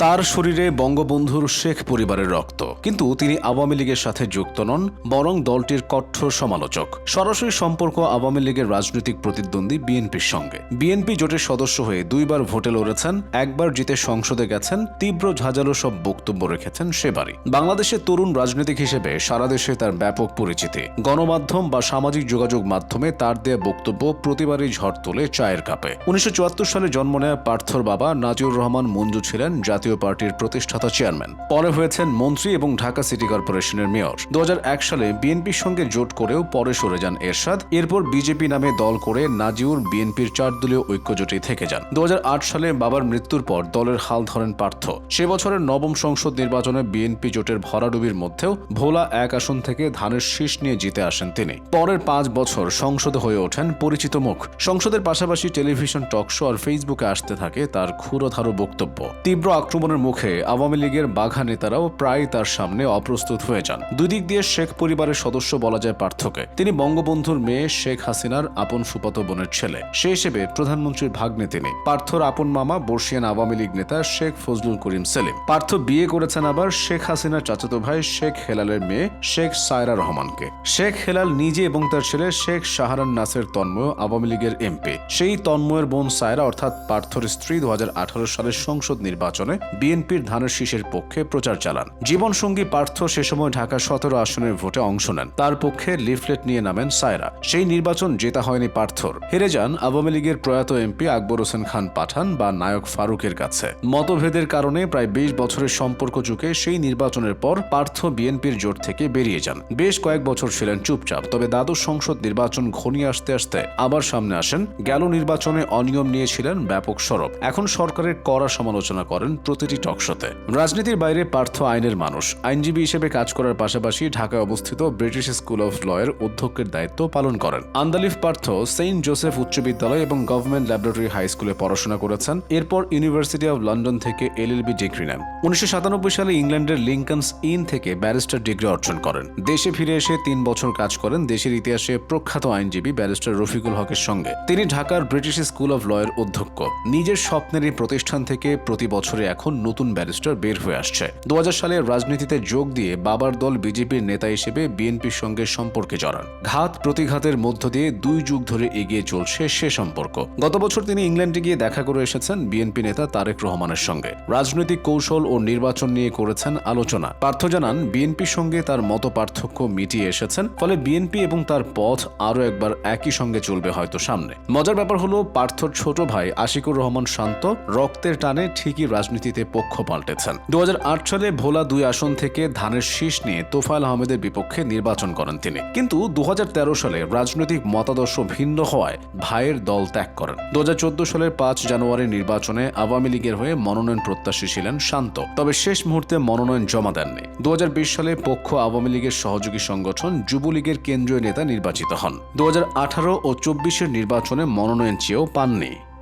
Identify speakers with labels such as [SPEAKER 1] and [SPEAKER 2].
[SPEAKER 1] তার শরীরে বঙ্গবন্ধুর শেখ পরিবারের রক্ত। কিন্তু তিনি আওয়ামী লীগের সাথে যুক্ত নন, বরং দলটির কঠোর সমালোচক। সরাসরি সম্পর্ক আওয়ামী লীগের রাজনৈতিক প্রতিদ্বন্দ্বী বিএনপির সঙ্গে। বিএনপি জোটের সদস্য হয়ে দুইবার ভোটে লড়েছেন, একবার জিতে সংসদে গেছেন, তীব্র ঝাঁঝালো সব বক্তব্য রেখেছেন সেবারই বাংলাদেশের তরুণ রাজনীতিক হিসেবে সারা দেশে তার ব্যাপক পরিচিতি। গণমাধ্যম বা সামাজিক যোগাযোগ মাধ্যমে তার দেয়া বক্তব্য প্রতিবারই ঝড় তোলে চায়ের কাপে। উনিশশো চুয়াত্তর সালে জন্ম নেয়া পার্থর বাবা নাজিউর রহমান মঞ্জু ছিলেন জাতীয় পার্টির প্রতিষ্ঠাতা চেয়ারম্যান। পরে হয়েছেন মন্ত্রী এবং ঢাকা সিটি কর্পোরেশনের মেয়র। দু হাজার এক সালে বিএনপির সঙ্গে জোট করেও পরে সরে যান এরশাদ। এরপর বিজেপি নামে দল করে নাজিউর বিএনপির চার দলীয় ঐক্যজোটে থেকে যান। দুহাজার আট সালে বাবার মৃত্যুর পর দলের হাল ধরেন পার্থ। সে বছরের নবম সংসদ নির্বাচনে বিএনপি জোটের ভরাডুবির মধ্যেও ভোলা এক আসন থেকে ধানের শীষ নিয়ে জিতে আসেন তিনি। পরের পাঁচ বছর সংসদে হয়ে ওঠেন পরিচিত মুখ। সংসদের পাশাপাশি টেলিভিশন টক শো আর ফেসবুকে আসতে থাকে তার ক্ষুরধারো বক্তব্য। তীব্র আক্রমণের মুখে আওয়ামী লীগের বাঘা নেতারাও প্রায় তার সামনে অপ্রস্তুত হয়ে যান। দুই দিক দিয়ে শেখ পরিবারের সদস্য বলা যায় পার্থকে। তিনি বঙ্গবন্ধুর মেয়ে শেখ হাসিনার আপন সুপাত বোনের ছেলে। সে হিসেবে প্রধানমন্ত্রীর ভাগ্নে তিনি। পার্থর আপন মামা বর্ষিয়ান আওয়ামী লীগ নেতা শেখ ফজলুল করিম সেলিম। পার্থ বিয়ে করেছেন আবার শেখ হাসিনার চাচাতো ভাই শেখ হেলালের মেয়ে শেখ সায়রা রহমানকে। শেখ হেলাল নিজে এবং তার ছেলে শেখ শাহরান নাসের তন্ময় আওয়ামী লীগের এমপি। সেই তন্ময়ের বোন সায়রা, অর্থাৎ পার্থর স্ত্রী দু হাজার আঠারো সালের সংসদ নির্বাচনে বিএনপির ধানের শীষের পক্ষে প্রচার চালান। জীবনসঙ্গী পার্থ সে সময় ঢাকা সতেরো আসনের ভোটে অংশ নেন। তার পক্ষে লিফলেট নিয়ে নামেন সায়রা। সেই নির্বাচন জেতা হয়নি পার্থর। হেরে যান আওয়ামী লীগের প্রয়াত এমপি আকবর হোসেন খান পাঠান বা নায়ক ফারুকের কাছে। মতভেদের কারণে প্রায় বিশ বছরের সম্পর্ক যুগে সেই নির্বাচনের পর পার্থ বিএনপির জোট থেকে বেরিয়ে যান। বেশ কয়েক বছর ছিলেন চুপচাপ, তবে দ্বাদশ সংসদ নির্বাচন ঘনিয়ে আসতে আসতে আবার সামনে আসেন। গেল নির্বাচনে অনিয়ম নিয়েছিলেন ব্যাপক সরব। এখন সরকারের কড়া সমালোচনা করেন প্রতিটি টকশোতে রাজনীতির বাইরে পার্থ আইনের মানুষ। আইনজীবী হিসেবে কাজ করার পাশাপাশি ঢাকায় অবস্থিত ব্রিটিশ স্কুল অফ লয়ের অধ্যক্ষের দায়িত্ব পালন করেন। আন্দালিফ পার্থ সেন্ট জোসেফ উচ্চ বিদ্যালয় এবং গভর্নমেন্ট ল্যাবরেটরি হাই স্কুলে পড়াশোনা করেছেন। এরপর ইউনিভার্সিটি অব লন্ডন থেকে এলএলবি ডিগ্রি নেন। উনিশশো সাতানব্বই সালে ইংল্যান্ডের লিঙ্কনস ইন থেকে ব্যারিস্টার ডিগ্রি অর্জন করেন। দেশে ফিরে এসে তিন বছর কাজ করেন। দেশের ইতিহাসে প্রখ্যাত আইনজীবী ব্যারিস্টার রফিকুল হকের সঙ্গে। তিনি ঢাকার ব্রিটিশ স্কুল অফ লয়ের অধ্যক্ষ। নিজের স্বপ্নের এই প্রতিষ্ঠান থেকে প্রতি বছরে এখন নতুন ব্যারিস্টার বের হয়ে আসছে। দু সালে রাজনীতিতে যোগ দিয়ে বাবার দল বিজেপির নেতা হিসেবে বিএনপির সঙ্গে সম্পর্কে জড়ান। ঘাত প্রতিঘাতের মধ্য দিয়ে দুই যুগ ধরে এগিয়ে চলছে সে সম্পর্ক। গত বছর তিনি ইংল্যান্ডে গিয়ে দেখা করে এসেছেন বিএনপি নেতা তারেক রহমানের সঙ্গে। রাজনৈতিক কৌশল ও নির্বাচন নিয়ে করেছেন আলোচনা। পার্থ জানান, বিএনপির সঙ্গে তার মত পার্থক্য মিটিয়ে এসেছেন, ফলে বিএনপি এবং তার পথ আরও একবার একই সঙ্গে চলবে হয়তো সামনে। মজার ব্যাপার হলো, পার্থর ছোট ভাই আশিকুর রহমান শান্ত, রক্তের টানে ঠিকই রাজনীতিতে পক্ষ পাল্টেছেন। দু হাজার আট সালে ভোলা দুই আসন থেকে ধানের শীষ নিয়ে তোফায়েল আহমেদের বিপক্ষে নির্বাচন করেন তিনি। কিন্তু দু হাজার তেরো সালে রাজনৈতিক মতাদর্শ ভিন্ন হওয়ায় ভাইয়ের দল ত্যাগ করেন। দু হাজার চোদ্দ সালের পাঁচ জানুয়ারি নির্বাচনে আওয়ামী লীগের হয়ে মনোনয়ন প্রত্যাশী ছিলেন শান্ত। তবে শেষ মুহূর্তে মনোনয়ন জমা দেননি। দু হাজার বিশ সালে পক্ষ আওয়ামী লীগের সহযোগী সংগঠন যুবলীগের কেন্দ্রীয় নেতা নির্বাচিত হন। দু হাজার আঠারো ও চব্বিশের নির্বাচনে মনোনয়ন চেয়েও পাননি।